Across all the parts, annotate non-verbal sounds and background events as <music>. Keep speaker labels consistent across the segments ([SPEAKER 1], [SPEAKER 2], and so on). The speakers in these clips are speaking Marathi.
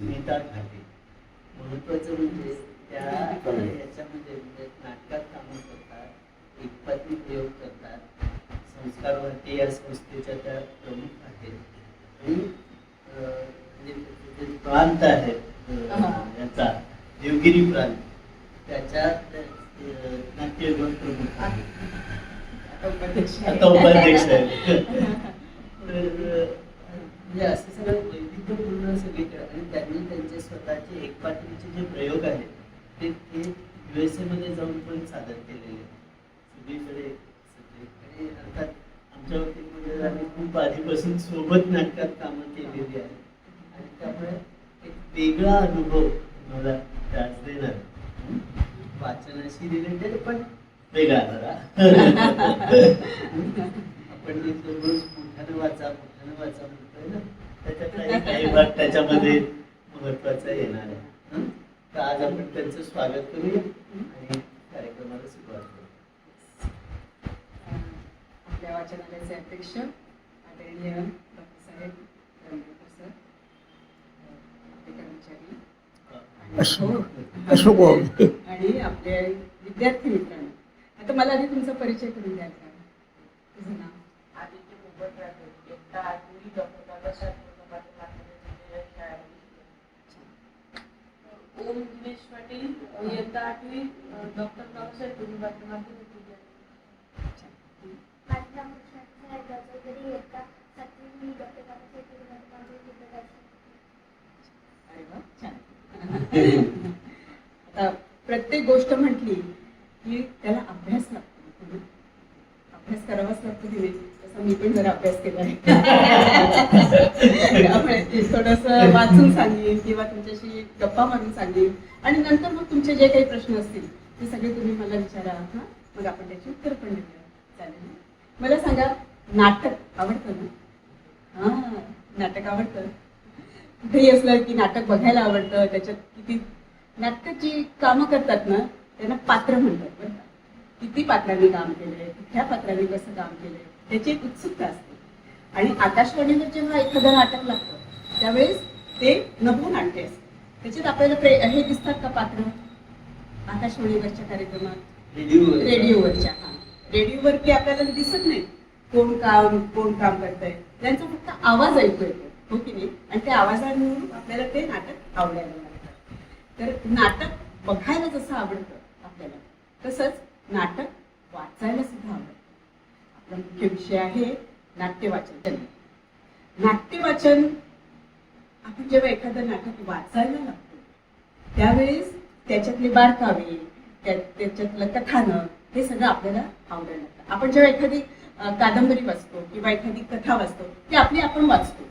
[SPEAKER 1] स्मिता घाटे महत्वाचं म्हणजे त्या याच्यामध्ये म्हणजे नाटकात कामं करतात एकपात्री प्रयोग करतात संस्कार भारती या संस्थेच्या त्या प्रमुख आहेत. आणि म्हणजे प्रांत आहे अं, याचा देवगिरी प्रांत त्याच्यात अं, नाट्यगृह प्रमुख आहेत.
[SPEAKER 2] आता उपाध्यक्ष आहे. <laughs>
[SPEAKER 1] आता उपाध्यक्ष आहे तर म्हणजे असं सगळं वैविध्यपूर्ण सगळीकडे आणि त्यांनी त्यांचे स्वतःचे एकपात्रीचे जे प्रयोग आहेत ते ते यू एसमध्ये जाऊन पण सादर केलेले आहेत. सगळीकडे अर्थात आमच्या वतीमध्ये आम्ही खूप आधीपासून सोबत नाटकात कामं केलेली आहेत. आणि त्यामुळे एक वेगळा अनुभव मला त्याच देणार. वाचनाशी रिलेटेड पण वेगळा जरा. <laughs> आपण जे दररोज मोठ्यानं वाचा मोठ्यानं वाचा ना काही भाग त्याच्यामध्ये महत्त्वाचा येणार आहे. हं? तर आज आपण त्यांचं स्वागत करूया आणि कार्यक्रमाला सुरुवात करू
[SPEAKER 2] आपल्या वाचनालयाचे अध्यक्ष आदरणीय डॉक्टर साहेब कर्मचारी
[SPEAKER 3] बाबू.
[SPEAKER 2] आणि आपले विद्यार्थी मित्रांनो. आता मला आधी तुमचा परिचय करून द्याल का? तुझं नाव?
[SPEAKER 4] आदित्य डॉक्टर ओम दिनेश पाटील इयत्ता आठवी डॉक्टर बाबासाहेब कुटुंबातील माध्यमिक
[SPEAKER 2] अरे छान आता प्रत्येक गोष्ट म्हटली की त्याला अभ्यास लागतो. अभ्यास करावाच लागतो की मी पण जरा अभ्यास केला त्यामुळे थोडस वाचून सांगेन किंवा तुमच्याशी गप्पा मारून सांगेन. आणि नंतर मग तुमचे जे काही प्रश्न असतील ते सगळे तुम्ही मला विचारा. हा? मग आपण त्याची उत्तर पण देऊया. चालेल मला सांगा नाटक आवडतं ना? हा नाटक आवडतं. कुठेही असलं की नाटक बघायला आवडतं. त्याच्यात किती नाटक जी कामं करतात ना त्यांना पात्र म्हणतात बरं किती पात्रांनी काम केलंय? कुठल्या पात्रांनी कसं काम केलंय? त्याची एक उत्सुकता असते. आणि आकाशवाणीवर जेव्हा एखादं नाटक लागतं त्यावेळेस ते नभोनाट्य असतं. त्याच्यात आपल्याला प्रे हे दिसतात का पात्र? आकाशवाणीवरच्या कार्यक्रमात?
[SPEAKER 1] रेडिओवर
[SPEAKER 2] रेडिओवरच्या हा. रेडिओवरती आपल्याला दिसत नाही. कोण काम कोण काम करतंय. त्यांचा फक्त आवाज ऐकू येतो. हो की नाही? आणि त्या आवाजांवरून आपल्याला ते नाटक आवडायला लागतं. तर नाटक बघायला जसं आवडतं आपल्याला तसंच नाटक वाचायला सुद्धा आवडतं. मुख्य विषय आहे नाट्यवाचन. नाट्यवाचन आपण जेव्हा एखादं नाटक वाचायला लागतो त्यावेळेस त्याच्यातले बारकावे त्याच्यातलं कथानक हे सगळं आपल्याला आवडायला लागतं. आपण जेव्हा एखादी कादंबरी वाचतो किंवा एखादी कथा वाचतो ती आपली आपण वाचतो.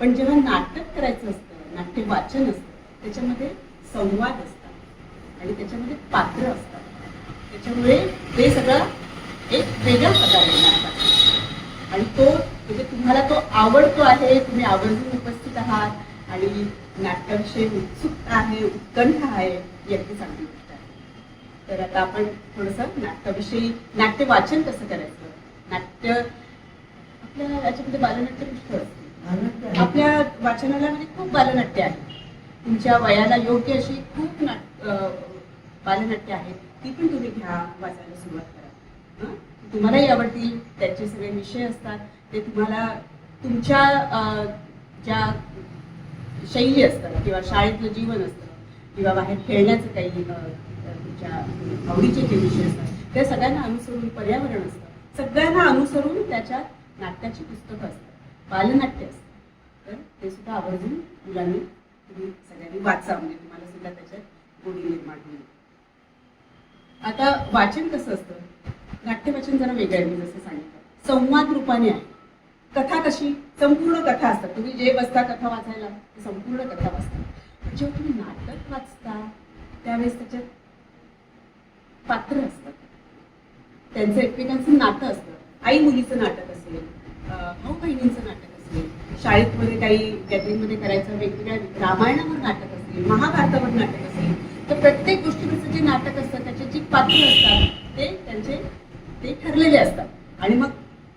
[SPEAKER 2] पण जेव्हा नाटक करायचं असतं नाट्य वाचन असतं त्याच्यामध्ये संवाद असतात आणि त्याच्यामध्ये पात्र असतात. त्याच्यामुळे ते सगळं एक वेगळ्या प्रकारे नाटक आणि तो म्हणजे तुम्हाला तो आवडतो आहे तुम्ही आवर्जून उपस्थित आहात आणि नाट्याविषयी उत्सुकता आहे उत्कंठ आहे अगदी चांगली गोष्ट आहे. तर आता आपण थोडस नाट्याविषयी नाट्य वाचन कसं करायचं? नाट्य आपल्या याच्यामध्ये बालनाट्य पुष्कळ असते आपल्या वाचनालयामध्ये खूप बालनाट्य आहे. तुमच्या वयाला योग्य अशी खूप नाट बालनाट्य आहेत. ती पण तुम्ही घ्या वाचायला सुरुवात करा? तुम्हालाही आवडतील त्याचे सगळे विषय असतात. ते तुम्हाला तुमच्या ज्या शैली असतात किंवा शाळेतलं जीवन असतं किंवा बाहेर खेळण्याचं काही तुमच्या आवडीचे जे विषय असतात त्या सगळ्यांना अनुसरून पर्यावरण असतं. सगळ्यांना अनुसरून त्याच्यात नाटकाची पुस्तकं असतात. बालनाट्य असतं. तर ते सुद्धा आवर्जून मुलांनी तुम्ही सगळ्यांनी वाचा म्हणजे तुम्हाला सुद्धा त्याच्यात गोडी निर्माण होईल. आता वाचन कसं असतं? नाट्यवचन जरा वेगळं आहे मी जसं सांगितलं. संवाद रूपाने आहे. कथा कशी? संपूर्ण कथा असतात. तुम्ही जे बसता कथा वाचायला ते संपूर्ण कथा वाचता. जेव्हा तुम्ही नाटक वाचता त्यावेळेस त्याच्यात पात्र असतात. त्यांचं एकमेकांचं नातं असतं. आई मुलीचं नाटक असेल भाऊ बहिणींचं नाटक असेल शाळेमध्ये काही गॅदरिंगमध्ये करायचं वेगवेगळ्या रामायणावर नाटक असेल महाभारतावर नाटक असेल तर प्रत्येक गोष्टीचं जे नाटक असतं त्याचे जी पात्र असतात ते त्यांचे ते ठरलेले असतात. आणि मग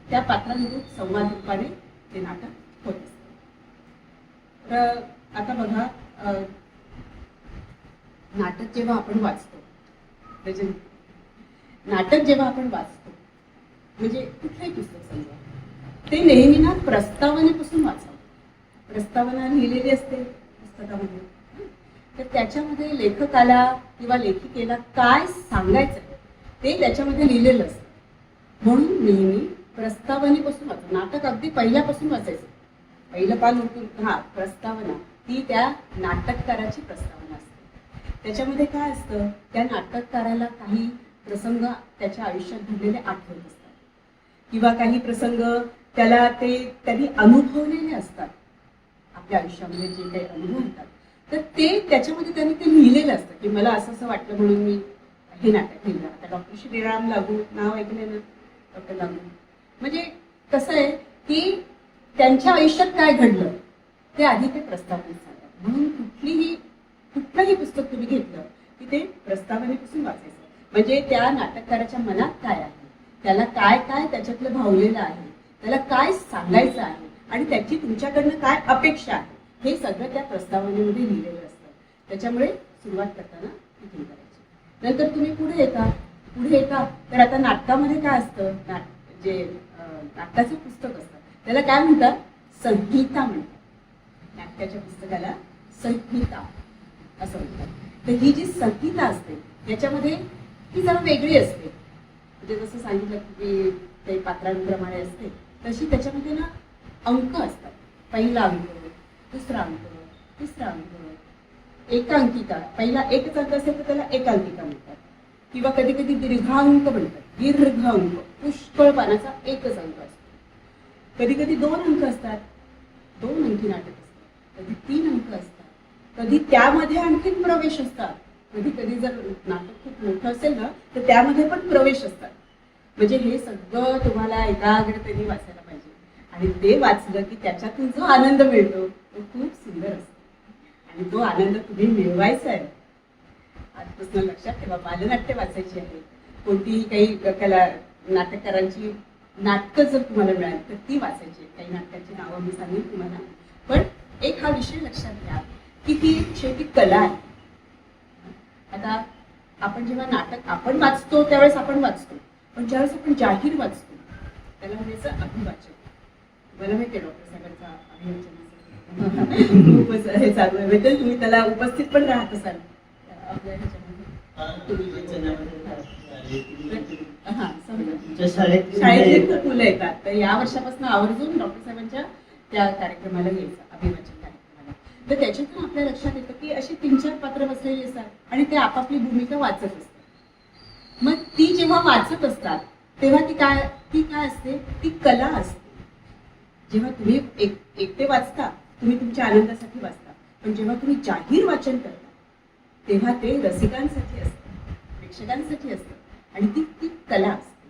[SPEAKER 2] त्या पात्रांमधून संवाद रूपाने ते नाटक होत असतं. तर आता बघा नाटक जेव्हा आपण वाचतो नाटक जेव्हा आपण वाचतो म्हणजे कुठलंही पुस्तक समजा ते नेहमी ना प्रस्तावनेपासून वाचावं. प्रस्तावना लिहिलेली असते पुस्तकामध्ये. तर त्याच्यामध्ये लेखकाला किंवा लेखिकेला काय सांगायचं ते त्याच्यामध्ये लिहिलेलं असतं. म्हणून नेहमी प्रस्तावनेपासून वाचतो नाटक अगदी पहिल्यापासून वाचायचं. पहिलं पान उठून हा प्रस्तावना. ती त्या नाटककाराची प्रस्तावना असते. त्याच्यामध्ये काय असतं? त्या नाटककाराला काही प्रसंग त्याच्या आयुष्यात घडलेले आठवत असतात. किंवा काही प्रसंग त्याला ते त्यांनी अनुभवलेले असतात. आपल्या आयुष्यामध्ये जे काही अनुभव येतात. तर ते त्याच्यामध्ये त्यांनी ते लिहिलेलं असतं. की मला असं असं वाटलं म्हणून मी हे नाटक लिहिलं आता डॉक्टर श्रीराम लागू नाव ऐकले ना? डॉक्टर लागू म्हणजे कसं आहे की त्यांच्या आयुष्यात काय घडलं ते आधी ते प्रस्तावनेत सांगतात म्हणून कुठलीही कुठलंही पुस्तक तुम्ही घेतलं की ते प्रस्तावनेपासून वाचायचं. म्हणजे त्या नाटककाराच्या मनात काय आहे? त्याला काय काय त्याच्यातलं भावलेलं आहे? त्याला काय सांगायचं आहे? आणि त्याची तुमच्याकडनं काय अपेक्षा आहे? हे सगळं त्या प्रस्तावनेमध्ये लिहिलेलं असतं. त्याच्यामुळे सुरुवात करताना तिथून करायची. नंतर तुम्ही पुढे येता. पुढे का? तर आता नाटकामध्ये काय असतं? नाट जे नाटकाचं पुस्तक असतं. त्याला काय म्हणतात? संहिता म्हणतात. नाटकाच्या पुस्तकाला संहिता असं म्हणतात. तर ही जी संहिता असते त्याच्यामध्ये ती जरा वेगळी असते. म्हणजे जसं सांगितलं की ते पात्रांप्रमाणे असते तशी त्याच्यामध्ये ना अंक असतात. पहिला अंक दुसरा अंक तिसरा अंक एकांकिका. पहिला एकच अंक असेल तर त्याला एकांकिका म्हणतात. किंवा कधी कधी दीर्घांक म्हणतात. दीर्घ अंक पुष्कळ पानाचा एकच अंक असतो. कधी कधी दोन अंक असतात. दोन अंकी नाटक असतात. कधी तीन अंक असतात. कधी त्यामध्ये आणखीन प्रवेश असतात. कधी कधी जर नाटक खूप मोठं असेल ना तर त्यामध्ये पण प्रवेश असतात. म्हणजे हे सगळं तुम्हाला एकाग्रतेने वाचायला पाहिजे. आणि ते वाचलं की त्याच्यातून जो आनंद मिळतो तो खूप सुंदर असतो. आणि तो आनंद तुम्ही मिळवायचा आहे. आजपासून लक्षात ठेवा. बालनाट्य वाचायची आहे. कोणतीही काही कला नाटककारांची नाटकं जर तुम्हाला मिळाली तर ती वाचायची आहेत. काही नाटकांची नावं मी सांगेन तुम्हाला. पण एक हा विषय लक्षात घ्या की ती शेवटी कला आहे. आता आपण जेव्हा नाटक आपण वाचतो त्यावेळेस आपण वाचतो. पण ज्यावेळेस आपण जाहीर वाचतो त्याला म्हणायचं अभिवाचन. मला माहिती आहे डॉक्टर साहेबांचा अभिवाचन <laughs> खूपच हे चालू आहे. म्हणजे तुम्ही त्याला उपस्थित पण राहत असाल. आपल्या ह्याच्यामध्ये
[SPEAKER 1] शाळेत
[SPEAKER 2] शाळेतली मुलं येतात. तर या वर्षापासून आवर्जून डॉक्टर साहेबांच्या त्या कार्यक्रमाला यायचं अभिवाचन कार्यक्रमाला. तर त्याच्यातून आपल्या लक्षात येतं की अशी तीन चार पात्र बसलेली असतात आणि ते आपापली भूमिका वाचत असतात. मग ती जेव्हा वाचत असतात तेव्हा ती काय ती काय असते? ती कला असते. जेव्हा तुम्ही एक एकटे वाचता तुम्ही तुमच्या आनंदासाठी वाचता. पण जेव्हा तुम्ही जाहीर वाचन करता तेव्हा ते रसिकांसाठी असतं प्रेक्षकांसाठी असतं आणि ती ती कला असते.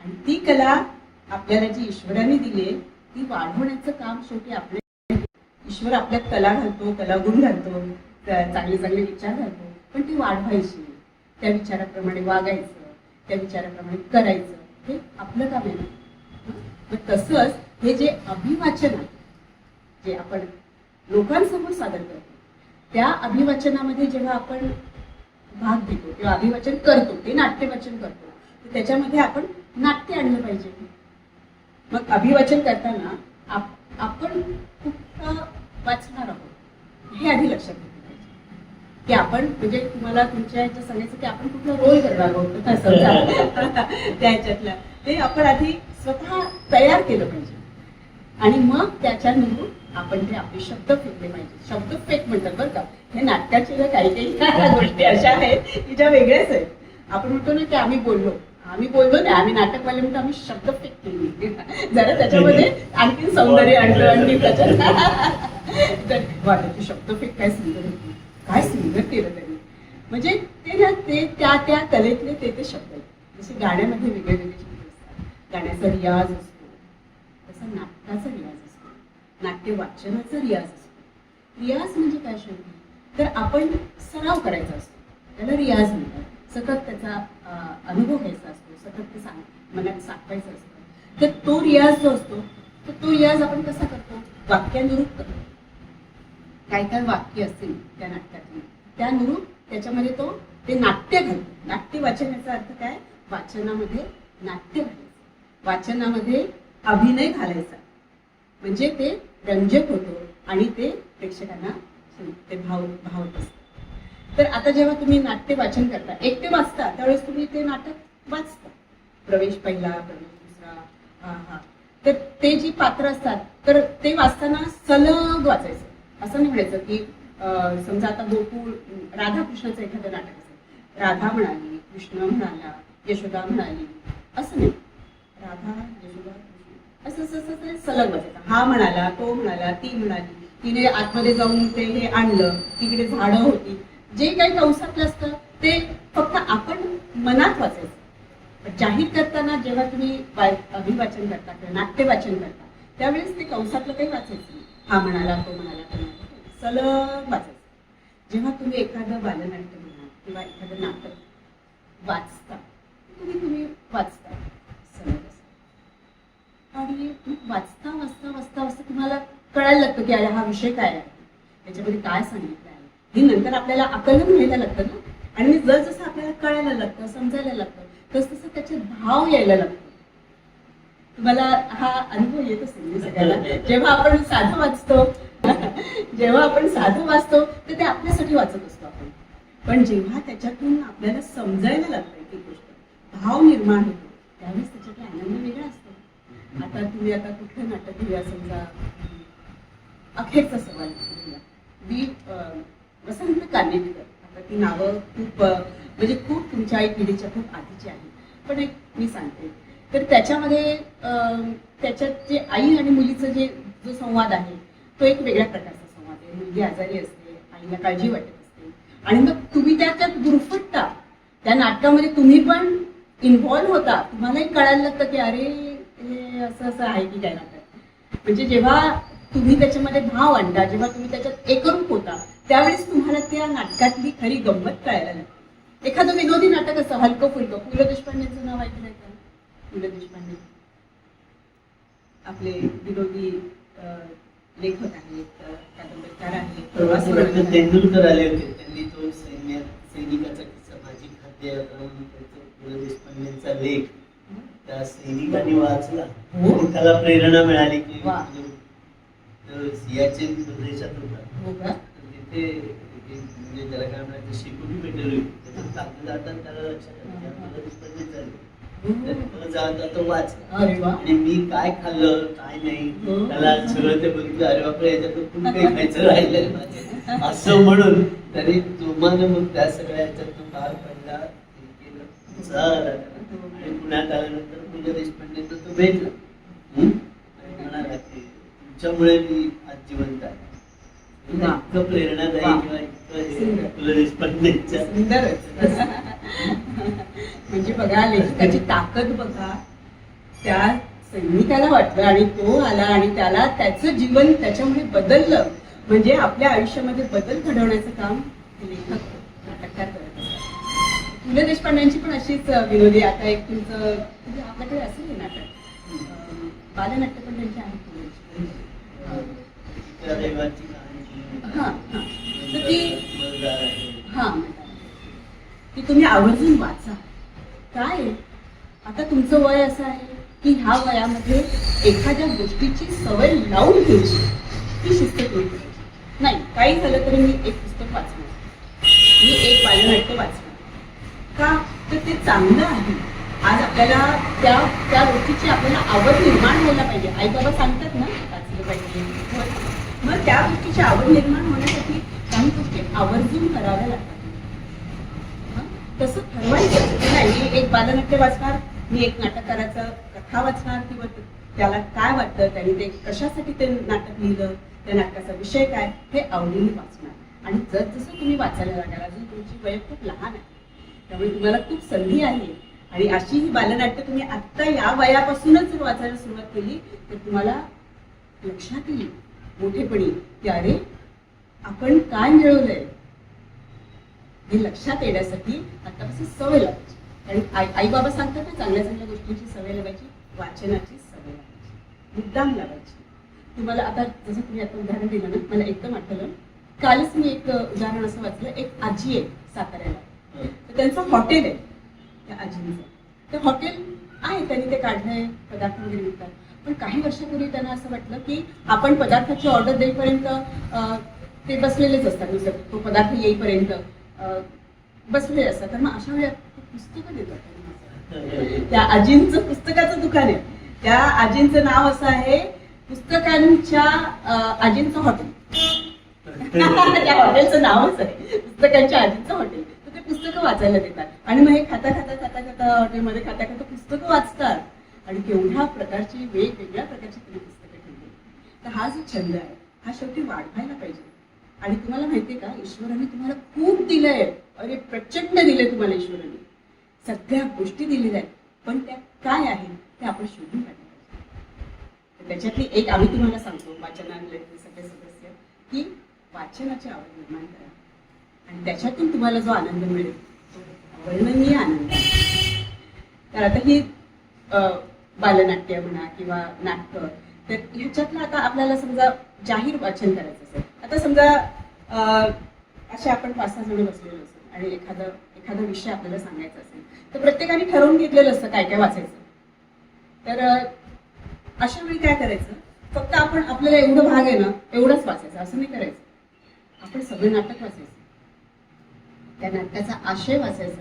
[SPEAKER 2] आणि ती कला आपल्याला जी ईश्वराने दिली आहे ती वाढवण्याचं काम शेवटी आपल्या ईश्वर आपल्यात कला घालतो कलागुण घालतो चांगले चांगले विचार घालतो पण ती वाढवायची त्या विचाराप्रमाणे वागायचं त्या विचाराप्रमाणे करायचं हे आपलं काम आहे ना. तसंच हे जे अभिवाचन आहे जे आपण लोकांसमोर सादर करतो त्या अभिवाचनामध्ये जेव्हा आपण भाग घेतो किंवा अभिवाचन करतो ते नाट्यवाचन करतो तर त्याच्यामध्ये आपण नाट्य आणलं पाहिजे. मग अभिवाचन करताना आप- आपण कुठं वाचणार आहोत हे आधी लक्षात घेतलं पाहिजे. की आपण म्हणजे तुम्हाला तुमच्या ह्याच्या सांगायचं की आपण कुठला रोल करणार आहोत <laughs> <laughs> त्या ह्याच्यातला. ते आपण आधी स्वतः तयार केलं पाहिजे. आणि मग त्याच्यानुरूप आपण ते आपले शब्द फेकले पाहिजे. शब्द फेक म्हणतात बरं का. हे नाटकाच्या ज्या काही काही <laughs> गोष्टी अशा आहेत की ज्या वेगळ्याच आहेत. आपण म्हणतो ना की आम्ही बोललो. आम्ही बोललो नाही. आम्ही नाटकवाले म्हणतो आम्ही शब्द फेक केली. <laughs> जरा त्याच्यामध्ये आणखी सौंदर्य आणलं आणखी त्याच्यात <laughs> वाटत शब्द फेक काय सुंदर होती काय सुंदर केलं त्यांनी. म्हणजे ते ना ते त्या त्या कलेतले ते ते शब्द आहेत. जसे गाण्यामध्ये वेगळे वेगळे शब्द असतात. गाण्याचा रियाज असतो. तसा नाटकाचा रियाज असतो. नाट्य वाचनाचा रियाज असतो. रियाज म्हणजे काय शेवटी? तर आपण सराव करायचा असतो. त्याला रियाज म्हणतात. सतत त्याचा अनुभव घ्यायचा असतो. सतत ते सांग मनात साठवायचं असतं. तर तो रियाज जो असतो तर तो रियाज आपण कसा करतो? वाक्यानुरूप करतो. काय काय वाक्य असतील त्या नाटकातली त्यानुरूप त्याच्यामध्ये तो ते नाट्य घडतो. नाट्य वाचन याचा अर्थ काय? वाचनामध्ये नाट्य घडायचं वाचनामध्ये अभिनय घालायचा. म्हणजे ते रंजक होतो आणि ते प्रेक्षकांना ते भाव भावत असतं. तर आता जेव्हा तुम्ही नाट्य वाचन करता एकटे वाचता त्यावेळेस तुम्ही ते नाटक वाचता. प्रवेश पहिला प्रवेश दुसरा हा हा. तर ते जी पात्र असतात तर ते वाचताना सलग वाचायचं. असं नाही म्हणायचं की समजा आता गोकुळ राधाकृष्णाचं एखादं नाटक असेल. राधा म्हणाली कृष्ण म्हणाला यशोदा म्हणाली असं नाही. राधा यशोदा असं असं असं ते सलग वाचायचं हा म्हणाला तो म्हणाला ती म्हणाली तिने आतमध्ये जाऊन ते हे आणलं तिकडे झाडं होती. जे काही कंसातलं असतं ते फक्त आपण मनात वाचायचं. जाहीर करताना जेव्हा तुम्ही अभिवाचन करता किंवा नाट्य वाचन करता त्यावेळेस ते कंसातलं काही वाचायचं नाही. हा म्हणाला तो म्हणाला तो म्हणाला. सलग वाचायचं. जेव्हा तुम्ही एखादं बालनाट्य म्हणा किंवा एखादं नाटक वाचता तुम्ही तुम्ही वाचता. आणि वाचता वाचता वाचता वाचता तुम्हाला कळायला लागतं की अरे हा विषय काय आहे? त्याच्यामध्ये काय सांगितलं आहे? हे नंतर आपल्याला आकलन घ्यायला लागतं ना? आणि जर जसं आपल्याला कळायला लागतं समजायला लागतं तस तसं त्याचे भाव यायला लागतो तुम्हाला हा अनुभव येत असेल सगळ्याला? जेव्हा आपण साधं वाचतो जेव्हा आपण साधं वाचतो तर ते आपल्यासाठी वाचत असतो आपण. पण जेव्हा त्याच्यातून आपल्याला समजायला लागतं ती गोष्ट भाव निर्माण होतो त्यावेळेस त्याच्यातला आनंद आता तुम्ही आता कुठलं नाटक घेऊया समजा? अखेरचा सवाल मी बी वसंत कानेटकर. आता ती नावं खूप म्हणजे खूप तुमच्या आई पिढीच्या खूप आधीची आहे पण एक मी सांगते. तर त्याच्यामध्ये त्याच्यात जे आई आणि मुलीचं जे जो संवाद आहे तो एक वेगळ्या प्रकारचा संवाद आहे. मुलगी आजारी असते आईला काळजी वाटत असते. आणि मग तुम्ही त्याच्यात गुरफटता त्या नाटकामध्ये तुम्ही पण इन्व्हॉल्व्ह होता. तुम्हालाही कळायला लागतं की अरे हे असं असं आहे की काय. म्हणजे जेव्हा तुम्ही त्याच्यामध्ये भाव आणता जेव्हा तुम्ही त्याच्यात एकरूप होता त्यावेळेस तुम्हाला त्या नाटकातली खरी गंमत कळायला लागते एखादं विनोदी नाटक असं हलकं फुलकं. पु ल देशपांडेचं नाव ऐकलंय का? पु ल देशपांडे. आपले विनोदी लेखक आहेत कादंबरीकार आहेत.
[SPEAKER 1] तेंडुलकर आले होते त्यांनी तो सैन्य सैनिकाचा माझी खाद्य म्हणून त्याचा पु ल देशपांडेंचा लेख त्या सैनिकांनी वाचला. त्याला प्रेरणा मिळाली की
[SPEAKER 2] वा.
[SPEAKER 1] प्रदेशात होता.
[SPEAKER 2] हो का?
[SPEAKER 1] तर तिथे म्हणजे त्याला काय म्हणायचं शिकुटी पेटवली होती त्याच्यात कागद जातात त्याला लक्षात आलं की आपल्याला तर जाता तो वाचला.
[SPEAKER 2] अरे वा.
[SPEAKER 1] आणि मी काय खाल्लं काय नाही
[SPEAKER 2] हो.
[SPEAKER 1] त्याला सगळं ते बघितलं. अरे बापरे याच्यातून खूप काही खायचं राहिलंय माझे असं म्हणून तरी जोमानं मग त्या सगळ्या याच्यातून पार पडला. हे केलं झालं त्याला. आणि पुण्यात आल्यानंतर ल देशपांडेंना तो भेटला तुमच्यामुळे मी आज जिवंत आहे म्हणजे. इतकं प्रेरणादायी. किंवा इतकं
[SPEAKER 2] सुंदर.
[SPEAKER 1] पु ल देशपांडेंच्या
[SPEAKER 2] सुंदरच म्हणजे बघा लेखकाची ताकद बघा त्या सैनिकाला वाटलं आणि तो आला आणि त्याला त्याचं जीवन त्याच्यामुळे बदललं म्हणजे आपल्या आयुष्यामध्ये बदल घडवण्याचं काम लेखक पु ल देशपांड्यांची पण अशीच विनोदी आता एक तुमचं म्हणजे आपल्याकडे असेल हे नाटक. बालनाट्य पण त्यांची आहेत हां हा. तर ती
[SPEAKER 1] हां. ती
[SPEAKER 2] हा तुम्ही आवर्जून वाचा. काय? आता तुमचं वय असं आहे की ह्या वयामध्ये एखाद्या गोष्टीची सवय लावून घ्यायची. ती शिस्त करून नाही काही झालं तरी मी एक पुस्तक वाचणार. मी एक बालनाट्य वाचणार. का? तर ते चांगलं आहे. आज आपल्याला त्या त्या गोष्टीची आपल्याला आवड निर्माण व्हायला पाहिजे. आई बाबा सांगतात ना वाचलं पाहिजे. मग त्या गोष्टीची आवड निर्माण होण्यासाठी काही गोष्टी आवर्जून कराव्या लागतात. तसं ठरवायचं. नाही मी एक बालनाट्य वाचणार मी एक नाटककाराचं कथा वाचणार किंवा त्याला काय वाटतं त्यांनी ते कशासाठी ते नाटक लिहिलं त्या नाटकाचा विषय काय हे आवडीने वाचणार. आणि जसजसं तुम्ही वाचायला लागाल अजून तुमची वय खूप लहान आहे. त्यामुळे तुम्हाला खूप संधी आहे. आणि अशी ही बालनाट्य तुम्ही आत्ता या वयापासूनच वाचायला सुरुवात केली तर तुम्हाला लक्षात येईल मोठेपणी की अरे आपण काय मिळवलंय हे लक्षात येण्यासाठी आतापासून सवय लागायची आणि आई आई बाबा सांगतात ना चांगल्या चांगल्या गोष्टींची सवय लावायची वाचनाची सवय लावायची मुद्दाम लावायची. तुम्हाला आता जसं तुम्ही आता उदाहरण दिलं ना मला एकदम आठवलं. कालच मी एक उदाहरण असं वाचलं एक आजी आहे साताऱ्याला. तर त्यांचं हॉटेल आहे त्या आजींचं. ते हॉटेल आहे त्यांनी ते काढलंय पदार्थ वगैरे विकतात. पण काही वर्षापूर्वी त्यांना असं वाटलं की आपण पदार्थाची ऑर्डर देईपर्यंत ते बसलेलेच असतात. नुसतं तो पदार्थ येईपर्यंत अं, बसलेले असतात. तर मग अशा वेळी पुस्तकं देतात त्या आजींचं पुस्तकाचं दुकान आहे. त्या आजींचं नाव असं आहे पुस्तकांच्या आजींचं हॉटेल. <laughs> त्या हॉटेलचं नावच आहे. पुस्तकांच्या आजींचं हॉटेल. पुस्तकं वाचायला देतात. आणि मग हे खाता खाता खाता खाता हॉटेलमध्ये खाता खाता पुस्तकं वाचतात. आणि केवढ्या प्रकारची वेगवेगळ्या प्रकारची तुम्ही पुस्तकं ठेवली. तर हा जो छंद आहे हा शेवटी वाढवायला पाहिजे. आणि तुम्हाला माहितीये का ईश्वराने तुम्हाला खूप दिलंय. अरे प्रचंड दिलंय तुम्हाला ईश्वराने. सगळ्या गोष्टी दिलेल्या आहेत. पण त्या काय आहेत ते आपण शोधून काढलं पाहिजे. त्याच्यातली एक आम्ही तुम्हाला सांगतो वाचनालयातले सगळे सदस्य की वाचनाची आवड निर्माण करा. आणि त्याच्यातून तुम्हाला जो आनंद मिळेल तो अवर्णनीय आनंद. तर आता ही बालनाट्य म्हणा किंवा नाटक तर ह्याच्यातलं आता आपल्याला समजा जाहीर वाचन करायचं असेल. आता समजा असे आपण पाच सहा जण बसलेलो असेल आणि एखादा एखादा विषय आपल्याला सांगायचा असेल तर प्रत्येकाने ठरवून घेतलेलं असतं काय काय वाचायचं. तर अशा वेळी काय करायचं? फक्त आपण आपल्याला एवढं भाग आहे ना एवढंच वाचायचं. असं नाही करायचं. आपण सगळं नाटक वाचायचं. त्या नाटकाचा आशय वाचायचा.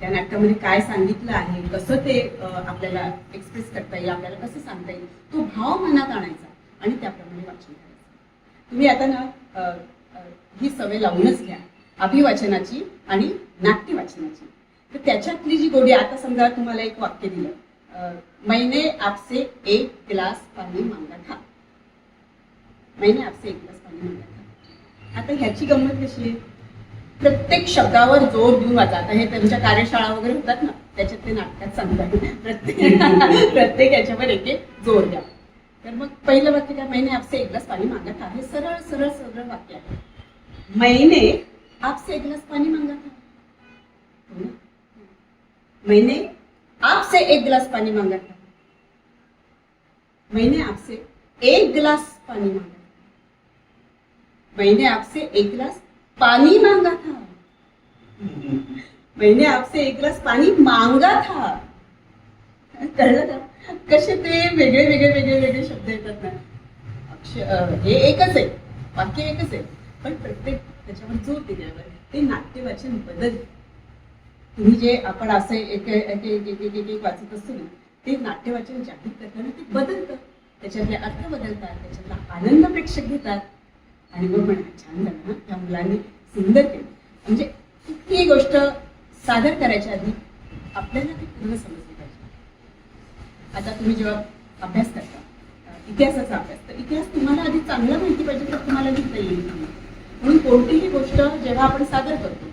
[SPEAKER 2] त्या नाटकामध्ये काय सांगितलं आहे कसं ते आपल्याला एक्सप्रेस करता येईल आपल्याला कसं सांगता येईल तो भाव मनात आणायचा आणि त्याप्रमाणे वाचन करायचं. तुम्ही आता ना ही सवय लावूनच घ्या अभिवाचनाची आणि नाट्य वाचनाची तर त्याच्यातली जी गोडी आता समजा तुम्हाला एक वाक्य दिलं मैने आपसे एक ग्लास पाणी मांगा खा मैने आपसे एक ग्लास पाणी मांगा खा आता ह्याची गंमत कशी आहे? प्रत्येक शब्दावर जोर देऊन वाचा. आता हे त्यांच्या कार्यशाळा वगैरे होतात ना त्याच्यात ते नाटकात सांगतात. प्रत्येक <laughs> प्रत्येक याच्यावर एक एक जोर द्या. तर मग पहिलं वाक्य काय? मैंने आपसे एक ग्लास पाणी मागत आहे. सरळ सरळ सरळ वाक्य आहे. मैंने आपसे एक ग्लास पाणी मागत आहे. हो आपसे एक गिलास पाणी मागत आहे. मैंने आपसे एक गिलास पाणी मांगा था मैंने आपसे एक गिलास पानी मांगा था। मैंने आपसे एक ग्लास पानी मांगा था। कळलं का? कसे ते वेगळे वेगळे वेगळे वेगळे शब्द येतात ना। अक्षर हे एकच आहे वाक्य एकच आहे पण प्रत्येक त्याच्यावर जोर दिल्यावर ते नाट्यवाचन बदल. तुम्ही जे आपण असे एक एक एक एक एक एक वाचत असतो ना ते नाट्यवाचन जागृत करताना ते बदलतं. त्याच्यातले अर्थ बदलतात त्याच्यातला आनंद प्रेक्षक घेतात. आणि मग म्हणा छान झालं ना त्या मुलांनी सुंदर केलं. म्हणजे कुठलीही गोष्ट सादर करायच्या आधी आपल्याला ती पूर्ण समजली पाहिजे. आता तुम्ही जेव्हा अभ्यास करता इतिहासाचा अभ्यास तर इतिहास तुम्हाला आधी चांगला माहिती पाहिजे तर तुम्हाला लिहिता येईल. म्हणून कोणतीही गोष्ट जेव्हा आपण सादर करतो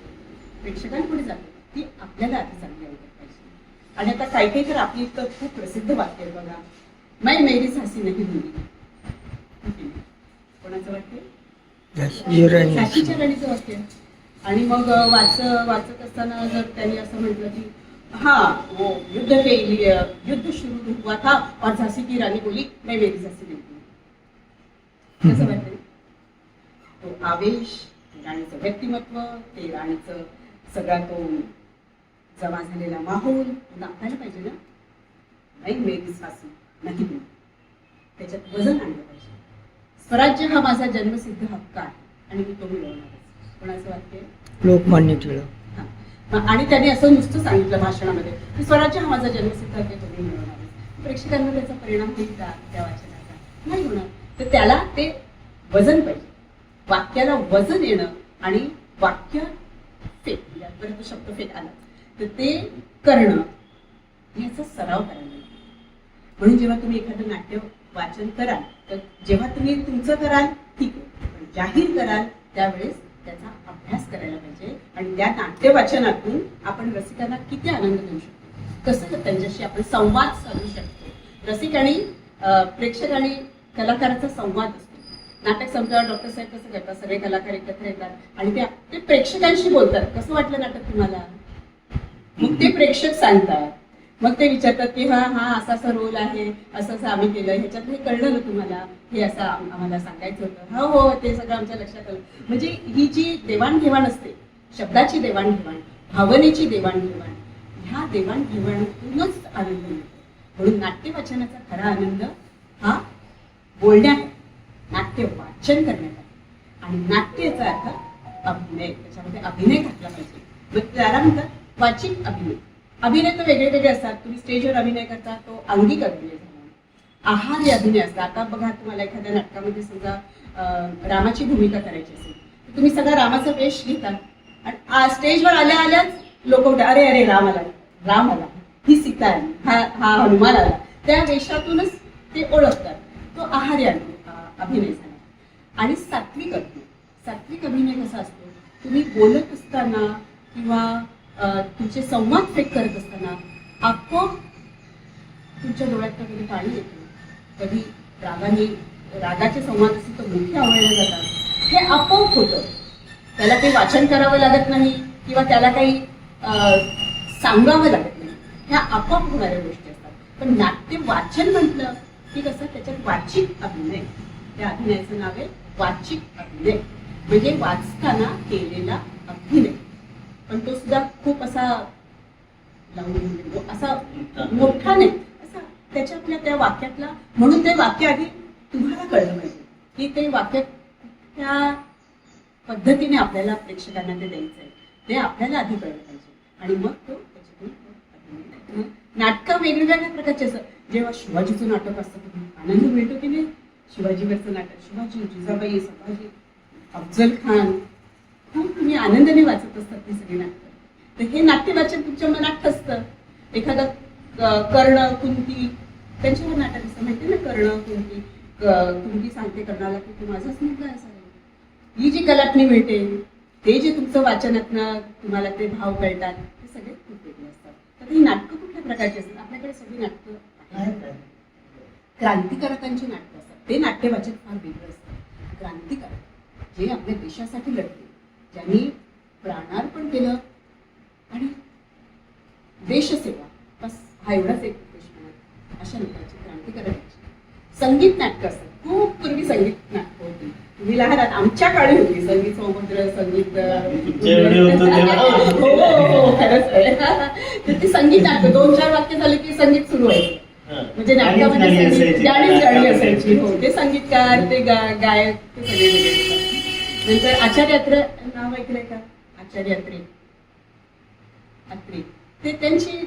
[SPEAKER 2] प्रेक्षकांपुढे जातो ती आपल्याला आधी चांगली आवडत पाहिजे. आणि आता काही काही तर आपली तर खूप प्रसिद्ध वाक्य आहे बघा माय मेरी हसी नाही मुली कोणाचं
[SPEAKER 3] वाटते राणी
[SPEAKER 2] वाक्य. आणि मग वाच वाचत असताना जर त्यांनी असं म्हटलं की हा वो युद्ध के लिए युद्ध शुरू हुआ था और झांसी की रानी बोली मैं मेरी झांसी नहीं हूँ." कसं वाटतं तो आवेश राणीचं व्यक्तिमत्व ते राणीचं सगळा तो जमा झालेला माहोल दाखवायला पाहिजे ना? नाही मेरी सासू नाही. त्याच्यात वजन आणलं पाहिजे. स्वराज्य हा माझा जन्मसिद्ध हक्क आहे. आणि मी तो मिळवणारच कोणाचं वाक्य?
[SPEAKER 3] लोकमान्य टिळक.
[SPEAKER 2] आणि त्यांनी असं नुसतं सांगितलं भाषणामध्ये की स्वराज्य हा माझा जन्मसिद्ध हक्क आहे, तो मी मिळवणारच प्रेक्षकांवर त्याचा परिणाम होईल का त्या वाचनाचा? नाही होणार. तर त्याला ते वजन पाहिजे. वाक्याला वजन येणं आणि वाक्य फेक शब्द फेक आला. तर ते करणं ह्याचा सराव करायला. म्हणून जेव्हा तुम्ही एखादं नाट्य वाचन कराल तर जेव्हा तुम्ही तुमचं कराल ठीक आहे. पण जाहीर कराल त्यावेळेस त्याचा अभ्यास करायला पाहिजे आणि त्या नाट्य वाचनातून आपण रसिकांना किती आनंद देऊ शकतो? कसं त्यांच्याशी आपण संवाद साधू शकतो. रसिक आणि प्रेक्षक आणि कलाकाराचा संवाद असतो. नाटक संपल्यावर डॉक्टर साहेब कसं करतात? सगळे कलाकार एकत्र येतात आणि ते प्रेक्षकांशी बोलतात. कसं वाटलं नाटक तुम्हाला? मग ते प्रेक्षक सांगतात. मग ते विचारतात की हा हा असा असा रोल आहे असं असं आम्ही केलं ह्याच्यात हे कळलं ना तुम्हाला? हे असं आम्हाला सांगायचं होतं. हो हो ते सगळं आमच्या लक्षात आलं. म्हणजे ही जी देवाणघेवाण असते शब्दाची देवाणघेवाण भावनेची देवाणघेवाण ह्या देवाणघेवाणीतूनच आनंद मिळतो म्हणून नाट्य वाचनाचा खरा आनंद हा बोलण्यात आहे. नाट्य वाचन करण्यात आणि नाट्याचा अर्थ अभिनय त्याच्यामध्ये अभिनय घातला पाहिजे. मग त्याला म्हणतात वाचिक अभिनय. अभिनय तर वेगळे वेगळे असतात. तुम्ही स्टेजवर अभिनय करता तो अंगिक अभिनय झाला हे अभिनय असतात आता बघा तुम्हाला एखाद्या नाटकामध्ये समजा रामाची भूमिका करायची असेल तर तुम्ही सगळा रामाचा वेश घेता. आणि स्टेजवर आल्या आल्याच लोक अरे अरे राम आला राम आला. ही सीता आली हा हा हनुमान आला. त्या वेशातूनच ते ओळखतात. तो आहार अभिनय अभिनय झाला. आणि सात्विक अभिनय. सात्विक अभिनय कसा असतो? तुम्ही बोलत असताना किंवा तुमचे संवाद फेक करत असताना आपोआप तुमच्या डोळ्यात कधी पाणी येतं. कधी रागाने रागाचे संवाद असतील तर मोठे आवडले जातात. हे आपोआप होतं. त्याला काही वाचन करावं लागत नाही किंवा त्याला काही अं, सांगावं लागत नाही. ह्या आपोआप होणाऱ्या गोष्टी असतात. पण नाट्य वाचन म्हटलं की कसं त्याच्यात वाचिक अभिनय. त्या अभिनयाचं नाव आहे वाचिक अभिनय. म्हणजे वाचताना केलेला अभिनय. पण तो सुद्धा खूप असा लावून असा मोठा नाही असा त्याच्यातल्या त्या वाक्यातला म्हणून ते वाक्य आधी तुम्हाला कळलं पाहिजे. की ते वाक्य त्या पद्धतीने आपल्याला प्रेक्षकांना ते द्यायचं आहे. ते आपल्याला आधी कळलं पाहिजे. आणि मग तो त्याच्यातून नाटकं वेगवेगळ्या प्रकारचे असतात. जेव्हा शिवाजीचं नाटक असतं आनंद मिळतो की नाही? शिवाजीवरचं नाटक. शिवाजी जिजाबाई संभाजी अफजल खान तुम्ही आनंदाने वाचत असतात ती सगळी नाटकं. तर हे नाट्य वाचन तुमच्या मनात असतं. एखादं कर्ण कुंती त्यांच्यावर नाटक असतं. माहिती ना कर्ण कुंती? कुंती सांगते कर्णाला की तू माझाच मुलगा असा ही जी कलाटणी मिळते ते जे तुमचं वाचनातनं तुम्हाला ते भाव कळतात ते सगळे खूप वेगळे असतात. तर ही नाटकं कुठल्या प्रकारची असतात? आपल्याकडे सगळी नाटकं आहेत. क्रांतिकारकांची नाटकं असतात. ते नाट्यवाचन फार वेगळं असतं. क्रांतिकारक जे आपल्या देशासाठी लढले ज्यांनी प्राणार्पण केलं आणि देशसेवा बस हा एवढाच एक उद्देश अशा लोकांची क्रांतिकारकांची संगीत नाटकं असतात खूप पूर्वी संगीत नाटकं होती तुम्ही लहान आमच्या काळी होती संगीत समुद्र संगीत? हो खरंच. तर ती संगीत नाटकं दोन चार वाक्य झाले की संगीत सुरू व्हायचं. म्हणजे नाटकामध्ये
[SPEAKER 1] गाणी.
[SPEAKER 2] गाणीच गाणी असायची हो ते संगीतकार ते गायक ते सगळे. नंतर आचार्य यात्रे नाव ऐकलंय का? आचार्य यात्रे अत्रे ते त्यांची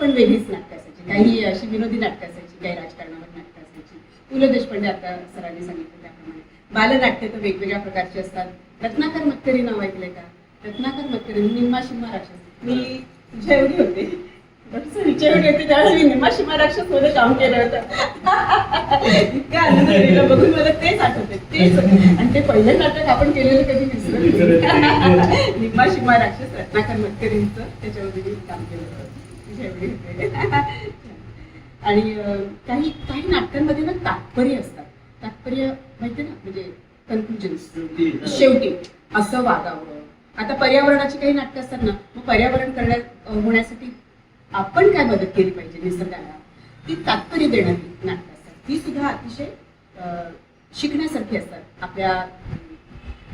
[SPEAKER 2] पण वेगळीच नाटकं असायची. काही अशी विनोदी नाटकं असायची काही राजकारणावर नाटकं असायची. पु ल देशपांडे आता सरांनी सांगितलं त्याप्रमाणे. बालनाट्य तर वेगवेगळ्या प्रकारची असतात. रत्नाकर मतकरी नाव ऐकलंय का? रत्नाकर मतकरी निम्मा शिम्मा राक्षस. मी तुझ्या एवढी होते बरं, हिच्या त्यावेळेस मी निम्मा शिम्मा मध्ये काम केलं होतं इतका आनंद झालेला बघून मला तेच आठवते तेच आणि ते पहिलं नाटक आपण केलेलं कधी विसरत नाही. निम्मा शिम्मा राक्षस रत्नाकर मतकरींचं त्याच्यामध्ये मी काम केलं होतं आणि काही काही नाटकांमध्ये ना तात्पर्य असतात तात्पर्य माहिती ना म्हणजे कन्क्लुजन
[SPEAKER 1] शेवटी,
[SPEAKER 2] असं वागावं आता पर्यावरणाची काही नाटकं असतात ना मग पर्यावरण करण्यात होण्यासाठी आपण काय मदत केली पाहिजे निसर्गाला? ती तात्पर्य देणारी नाटकं असतात ती सुद्धा अतिशय शिकण्यासारखी असतात. आपल्या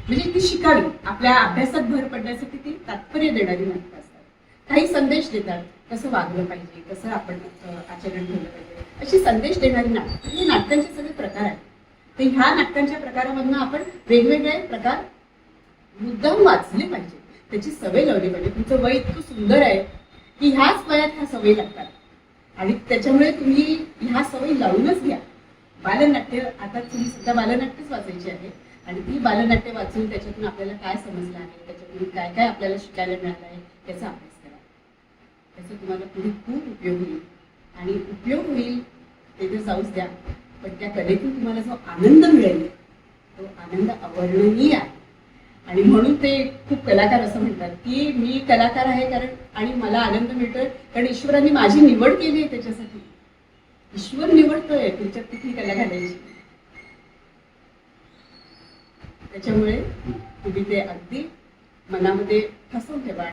[SPEAKER 2] म्हणजे ती शिकावी. आपल्या अभ्यासात भर पडण्यासाठी ती तात्पर्य देणारी नाटकं असतात. काही संदेश देतात. कसं वागलं पाहिजे. कसं आपण आचरण ठेवलं पाहिजे. अशी संदेश देणारी नाटकं हे नाटकांचे सगळे प्रकार आहेत. तर ह्या नाटकांच्या प्रकारामधनं आपण वेगवेगळे प्रकार मुद्दाम वाचले पाहिजे. त्याची सवय लावली पाहिजे. तुमचं वय इतकं सुंदर आहे. की ह्याच वयात ह्या सवयी लागतात. आणि त्याच्यामुळे तुम्ही ह्या सवयी लावूनच घ्या. बालनाट्य आता तुम्ही सुद्धा बालनाट्यच वाचायची आहे. आणि ती बालनाट्य वाचून त्याच्यातून आपल्याला काय समजलं आहे? त्याच्यातून काय काय आपल्याला शिकायला मिळालं आहे? याचा अभ्यास करा. त्याचा तुम्हाला पुढे खूप उपयोग होईल. आणि उपयोग होईल ते तर जाऊच द्या. पण त्या कलेतून तुम्हाला जो आनंद मिळेल तो आनंद अवर्णनीय आहे. आणि म्हणून ते खूप कलाकार असं म्हणतात की मी कलाकार आहे कारण आणि मला आनंद मिळतोय कारण ईश्वराने माझी निवड केली आहे त्याच्यासाठी. ईश्वर निवडतोय तुमच्यात किती कला घालायची. त्याच्यामुळे तुम्ही ते अगदी मनामध्ये ठसवून ठेवा.